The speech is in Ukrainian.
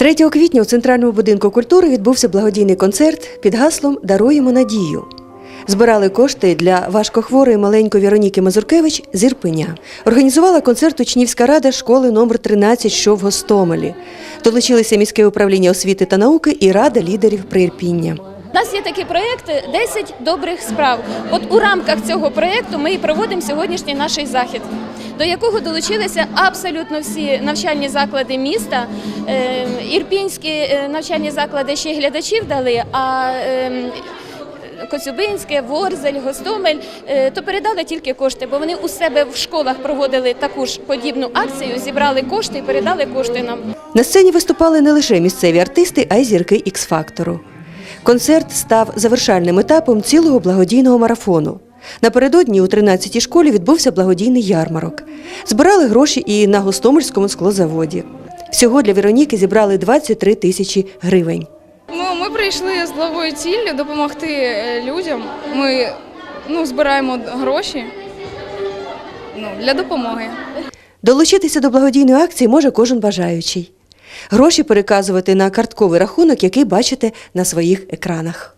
3 квітня у Центральному будинку культури відбувся благодійний концерт під гаслом Даруємо надію. Збирали кошти для важкохворої маленької Вероніки Мазуркевич з Ірпеня. Організувала концерт учнівська рада школи номер 13 що в Гостомелі. Долучилися міське управління освіти та науки і рада лідерів Приірпіння. У нас є такий проєкт «10 добрих справ. От у рамках цього проєкту ми і проводимо сьогоднішній наш захід, до якого долучилися абсолютно всі навчальні заклади міста. Е, Ірпінські е, навчальні заклади ще й глядачів дали, а е, Коцюбинське, Ворзель, Гостомель, е, то передали тільки кошти, бо вони у себе в школах проводили таку ж подібну акцію, зібрали кошти і передали кошти нам. На сцені виступали не лише місцеві артисти, а й зірки Ікс-фактору. Концерт став завершальним етапом цілого благодійного марафону. Напередодні у 13-й школі відбувся благодійний ярмарок. Збирали гроші і на Гостомельському склозаводі. Всього для Вероніки зібрали 23 тисячі гривень. Ну, ми прийшли з благою ціллю допомогти е, людям. Ми ну, збираємо гроші ну, для допомоги. Долучитися до благодійної акції може кожен бажаючий. Гроші переказувати на картковий рахунок, який бачите на своїх екранах.